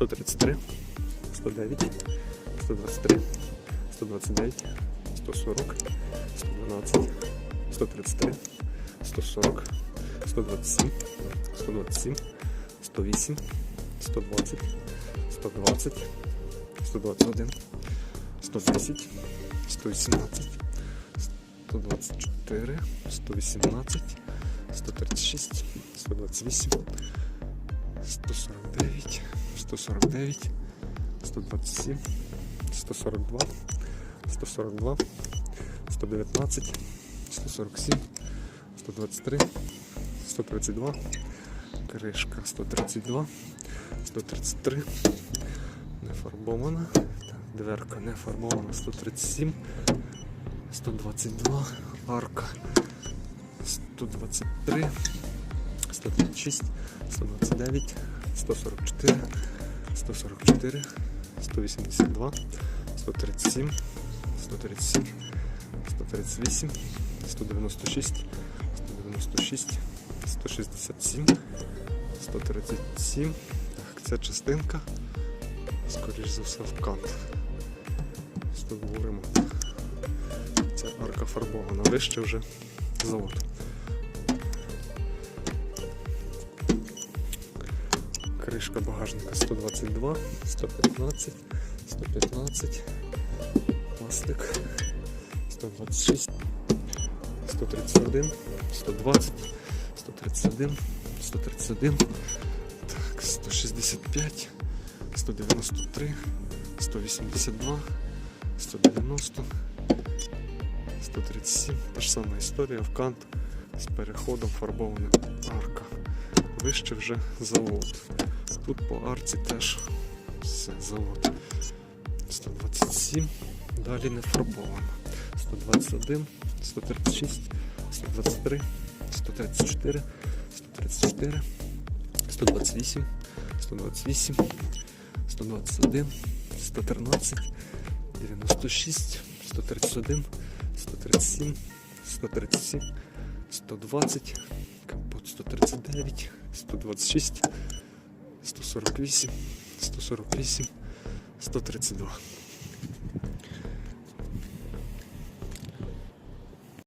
133, 109, 123, 129, 140, 112, 133, 140, 127, 127, 108, 120, 120, 121, 110, 118, 124, 118, 136, 128, 149. 149, 127, 142, 142, 119, 147, 123, 132, кришка 132, 133, не фарбована, дверка не фарбована, 137, 122, арка 123, 136, 129, 144, 144, 182, 137, 137, 138, 196, 196, 167, 137. Так, ця частинка, скоріш за все, в кант. Тут ремонт. Ця арка фарбована, вище вже завод. Кришка багажника 122, 115, 115, пластик 126, 131, 120, 131, 131, так, 165, 193, 182, 190, 137. Та ж сама історія в кант з переходом фарбована арка. Вище вже завод. Тут по арці теж все завод. 127, далі не фарбовано. 121, 136, 123, 134, 134, 128, 128, 121, 113, 96, 131, 137, 137, 120, капот 139, 126, 148, 148, 132.